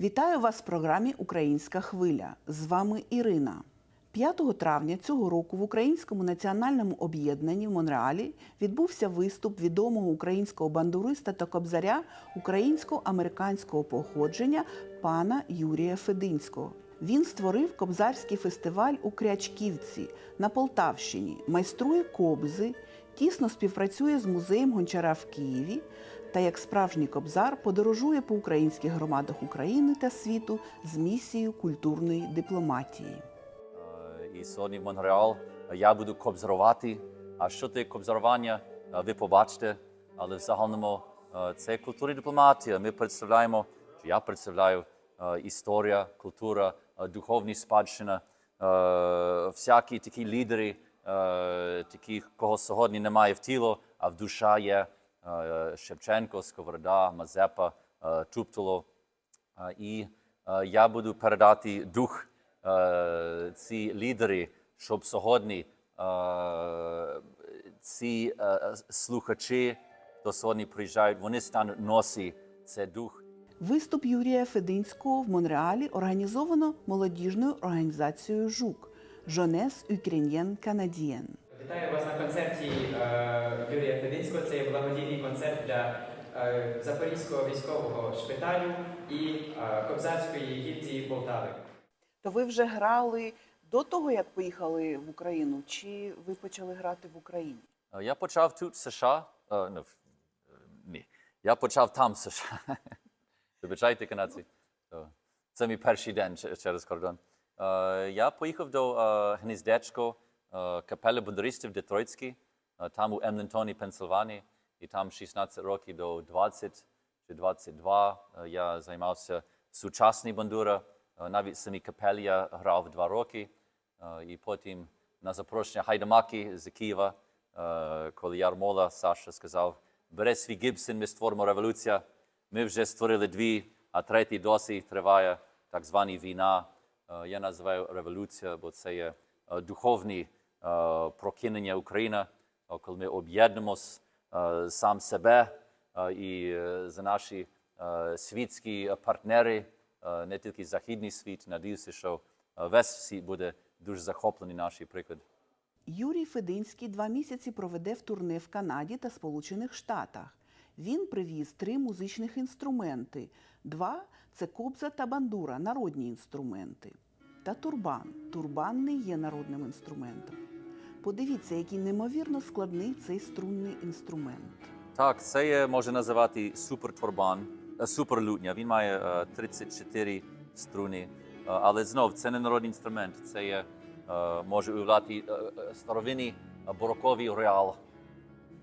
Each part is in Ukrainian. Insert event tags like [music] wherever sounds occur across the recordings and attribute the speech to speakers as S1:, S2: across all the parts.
S1: Вітаю вас в програмі Українська хвиля. З вами Ірина. 5 травня цього року в Українському національному об'єднанні в Монреалі відбувся виступ відомого українського бандуриста та кобзаря українсько-американського походження пана Юрія Фединського. Він створив кобзарський фестиваль у Крячківці на Полтавщині, майструє кобзи, тісно співпрацює з музеєм гончара в Києві та як справжній кобзар подорожує по українських громадах України та світу з місією культурної дипломатії.
S2: Е, І сьогодні в Монреал я буду кобзарувати. А що це кобзарування, е, ви побачите. Але в загальному е, це культура дипломатія. Ми представляємо, чи я представляю історія, культура, духовні спадщина, всякі такі лідери, такі, кого сьогодні немає в тіло, а в душа є Шевченко, Сковорода, Мазепа, е, Туптуло. Е, І е, я буду передати дух е, ці лідери, щоб сьогодні е, ці е, слухачі, хто сьогодні приїжджають, вони стануть носі це дух.
S1: Виступ Юрія Фединського в Монреалі організовано молодіжною організацією ЖУК Жонес Ukrainien Canadien.
S3: Вітаю вас на концерті е, Юрія Фединського. Це є благодійний концерт для е, Запорізького військового шпиталю і е, Кобзарської гільдії Полтави.
S1: То ви вже грали до того, як поїхали в Україну, чи ви почали грати в Україні?
S2: Я почав тут в США. ну, ні, я почав там в США. [laughs] Вибачайте, канадці. Це мій перший день через кордон. Я поїхав до гніздечко е, капели бандуристів Детройтській, е, там у Емлінтоні, Пенсильванії. І там 16 років до 20 чи 22 е, я займався сучасною бандура. Навіть самі капелі я грав два роки. І потім на запрошення Хайдамаки з Києва, коли Ярмола Саша сказав, бери свій Гібсон, ми створимо революцію. Ми вже створили дві, а третій досі триває так звана війна. Я називаю революція, бо це є духовне е, прокинення України, е, коли ми об'єднуємось е, сам себе е, і е, за наші е, світські партнери, е, не тільки західний світ. Надіюся, що е, весь світ буде дуже захоплений нашим прикладом.
S1: Юрій Фединський два місяці проведе в турне в Канаді та Сполучених Штатах. Він привіз три музичних інструменти. Два це кобза та бандура, народні інструменти. Та турбан. Турбан не є народним інструментом. Подивіться, який неймовірно складний цей струнний інструмент.
S2: Так, це є, може називати супертурбан, е, суперлютня. Він має е, 34 струни. Е, Але знов це не народний інструмент. Це є, е, може уявляти е, е, старовинний е, бароковий реал.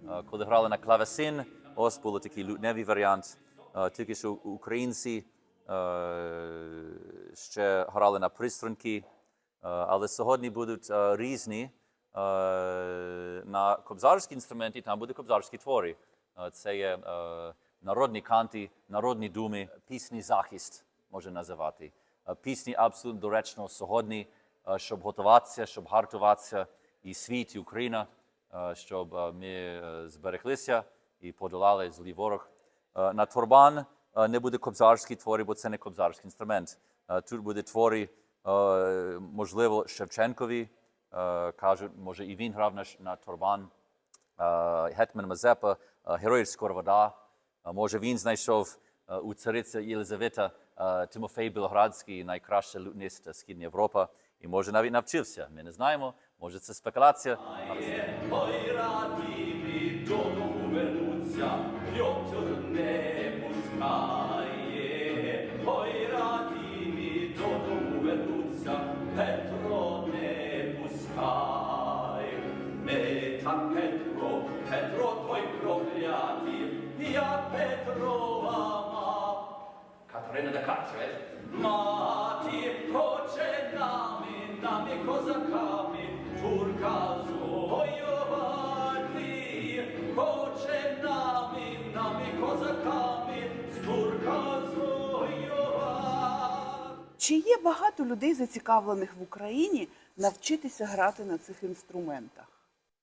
S2: Е, Коли грали на клавесин, ось був такий лютневий варіант. Е, Тільки що українці е, ще грали на приструнки. Е, Але сьогодні будуть е, різні е, на кобзарські інструменти, там будуть кобзарські твори. Е, Це є е, народні канти, народні думи, пісні захист можна називати. Е, Пісні абсолютно доречно сьогодні, е, щоб готуватися, щоб гартуватися і світ, і Україна, е, щоб е, ми е, збереглися і подолали злий ворог. Е, На турбан е, не буде кобзарські твори, бо це не кобзарський інструмент. Е, Тут буде твори, е, можливо, Шевченкові. Е, Кажуть, може, і він грав на, на турбан. Е, Гетьман Мазепа, е, герой Скоровода. Е, Може, він знайшов у цариці Єлизавета Тимофей Білоградський, найкращий лютнист Східної Європи. І може навіть навчився. Ми не знаємо. Може, це спекуляція.
S4: Ой. Катрель. Маті хоче нами, нами козаками, турка завоювати. Хоче нами, нами козаками, з турка завоювати.
S1: Чи є багато людей, зацікавлених в Україні, навчитися грати на цих інструментах?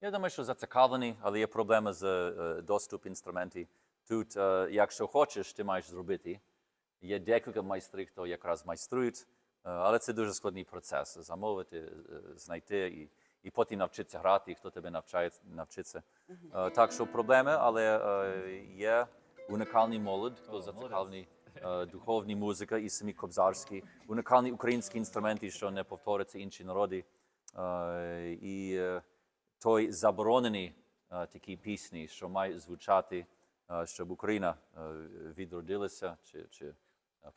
S2: Я думаю, що зацікавлені, але є проблема з е, доступ інструментів. Тут, е, якщо хочеш, ти маєш зробити. Є декілька майстрів, хто якраз майструють, е, але це дуже складний процес замовити, е, знайти і, і потім навчитися грати, і хто тебе навчає навчиться. Е, Так що проблеми, але є унікальний молодь, хто зацікавлений духовні музика і самі кобзарські, унікальні українські інструменти, що не повторяться інші народи. І той заборонені е, такі пісні, що мають звучати, щоб Україна е, відродилася чи, чи е,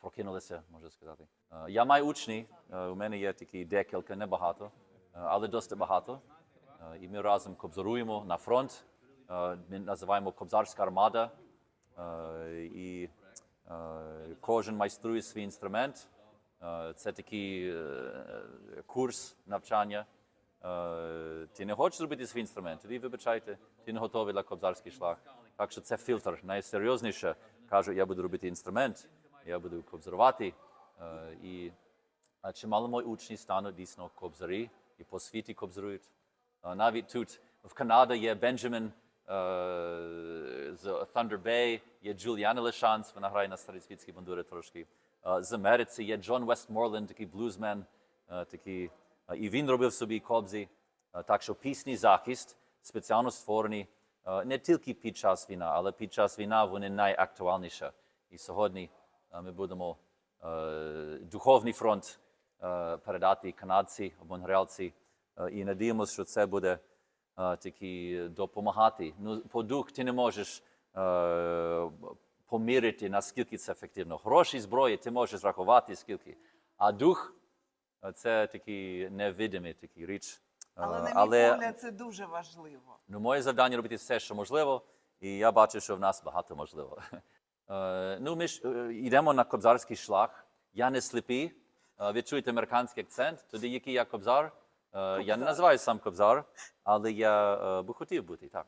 S2: прокинулася, можна сказати. Е, Я маю учні, е, у мене є такі декілька, небагато, е, але досить багато. Е, І ми разом кобзаруємо на фронт. Е, Ми називаємо Кобзарська армада. Е, І е, кожен майструє свій інструмент. Е, Це такий е, курс навчання. Е, Ти не хочеш зробити свій інструмент, тоді вибачайте, ти не готовий для кобзарський шлях. Так що це фільтр. Найсерйозніше кажуть, я буду робити інструмент, я буду кобзарувати. Е, І чимало мої учні стануть дійсно кобзарі і по світі кобзарують. Навіть тут в Канаді є Бенджамін е, з Thunder Bay, є Джуліана Лешанс, вона грає на старосвітській бандури трошки. Е, З Америці є Джон Вестморленд, такий блюзмен, е, такий, е, і він робив собі кобзі. Е, Так що пісні захист спеціально створені е, не тільки під час війни, але під час війни вони найактуальніші. І сьогодні е, ми будемо е, духовний фронт е, передати канадці, монреалці. Е, І надіємося, що це буде е, таки допомагати. Ну, по дух ти не можеш е, поміряти, наскільки це ефективно. Гроші, зброї ти можеш рахувати, скільки. А дух е, це такий невидимий такий річ. Е,
S1: Але, на мій
S2: але
S1: погляд, це дуже важливо.
S2: Ну, моє завдання робити все, що можливо, і я бачу, що в нас багато можливо. [laughs] Е, ну, ми ж е, йдемо на кобзарський шлях. Я не сліпий. Е, ви чуєте американський акцент, тоді який я кобзар. Е, я не називаю сам кобзар, але я е, би хотів бути так.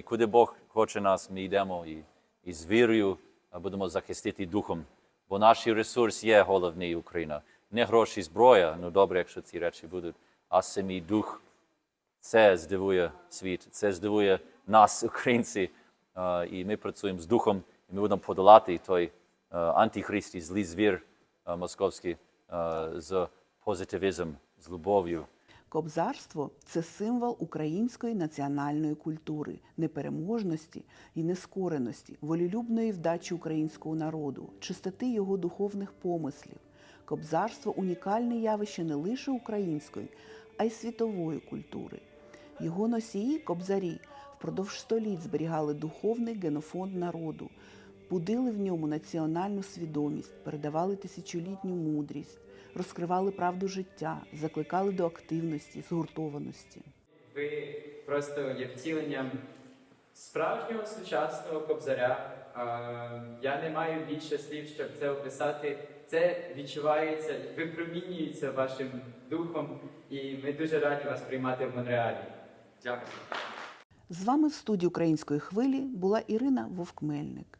S2: І куди Бог хоче нас, ми йдемо і, і з вірою будемо захистити духом. Бо наш ресурс є головний Україна. Не гроші, зброя, ну добре, якщо ці речі будуть, а самий дух. Це здивує світ, це здивує нас, [laughs] українці. І ми працюємо з духом, і ми будемо подолати той е, антихрист і злий звір е, московський е, з позитивізмом, з любов'ю.
S1: Кобзарство це символ української національної культури, непереможності і нескореності, волелюбної вдачі українського народу, чистоти його духовних помислів. Кобзарство унікальне явище не лише української, а й світової культури. Його носії, кобзарі, впродовж століть зберігали духовний генофонд народу, будили в ньому національну свідомість, передавали тисячолітню мудрість, розкривали правду життя, закликали до активності, згуртованості.
S3: Ви просто є втіленням справжнього сучасного кобзаря. Я не маю більше слів, щоб це описати. Це відчувається, випромінюється вашим духом, і ми дуже раді вас приймати в Монреалі. Дякую.
S1: З вами в студії української хвилі була Ірина Вовкмельник.